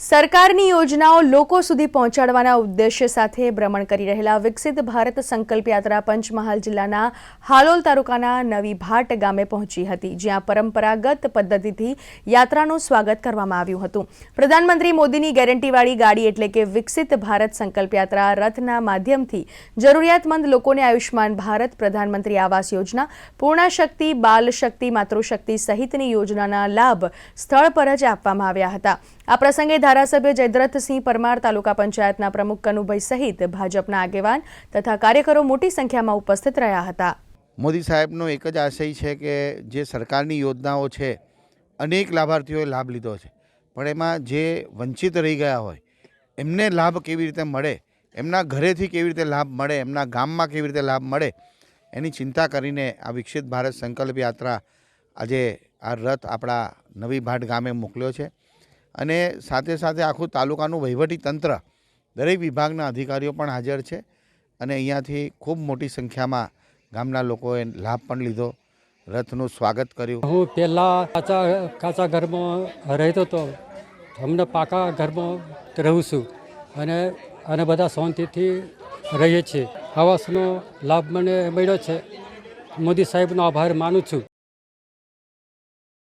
સરકારની યોજનાઓ લોકો સુધી પહોંચાડવાના ઉદ્દેશ્ય સાથે ભ્રમણ કરી રહેલા વિકસિત ભારત સંકલ્પ યાત્રા પંચમહાલ જિલ્લાના હાલોલ તાલુકાના નવી ભાટ ગામે પહોંચી હતી, જ્યાં પરંપરાગત પદ્ધતિથી યાત્રાનું સ્વાગત કરવામાં આવ્યું હતું. પ્રધાનમંત્રી મોદીની ગેરંટીવાળી ગાડી એટલે કે વિકસિત ભારત સંકલ્પ યાત્રા રથના માધ્યમથી જરૂરિયાતમંદ લોકોને આયુષ્માન ભારત, પ્રધાનમંત્રી આવાસ યોજના પૂર્ણા શક્તિ બાલ શક્તિ માતૃશક્તિ સહિતની યોજનાના લાભ સ્થળ પર જ આપવામાં આવ્યા હતા. આ પ્રસંગે ધારાસભ્ય જયદ્રથસિંહ પરમાર તાલુકા પંચાયતના પ્રમુખ કનુભાઈ સહિત ભાજપના આગેવાન તથા કાર્યકરો મોટી સંખ્યામાં ઉપસ્થિત રહ્યા હતા. મોદી સાહેબનો એક જ આશય છે કે જે સરકારની યોજનાઓ છે, અનેક લાભાર્થીઓએ લાભ લીધો છે. પણ એમાં જે વંચિત રહી ગયા હોય, એમને લાભ કેવી રીતે મળે, એમના ઘરેથી કેવી રીતે લાભ મળે, એમના ગામમાં કેવી રીતે લાભ મળે, એની ચિંતા કરીને આ વિકસિત ભારત સંકલ્પ યાત્રા આજે આ રથ આપણા નવી ભાટ ગામે મોકલ્યો છે. અને સાથે સાથે આખું તાલુકાનું વહીવટી તંત્ર, દરેક વિભાગના અધિકારીઓ પણ હાજર છે અને અહીંયાથી ખૂબ મોટી સંખ્યામાં ગામના લોકોએ લાભ પણ લીધો. રથનું સ્વાગત કર્યું. હું પહેલાં કાચા કાચા ઘરમાં રહેતો હતો હમણાં પાકા ઘરમાં રહું છું અને અને બધા શાંતિથી રહીએ છીએ. આવાસનો લાભ મને મળ્યો છે. મોદી સાહેબનો આભાર માનું છું.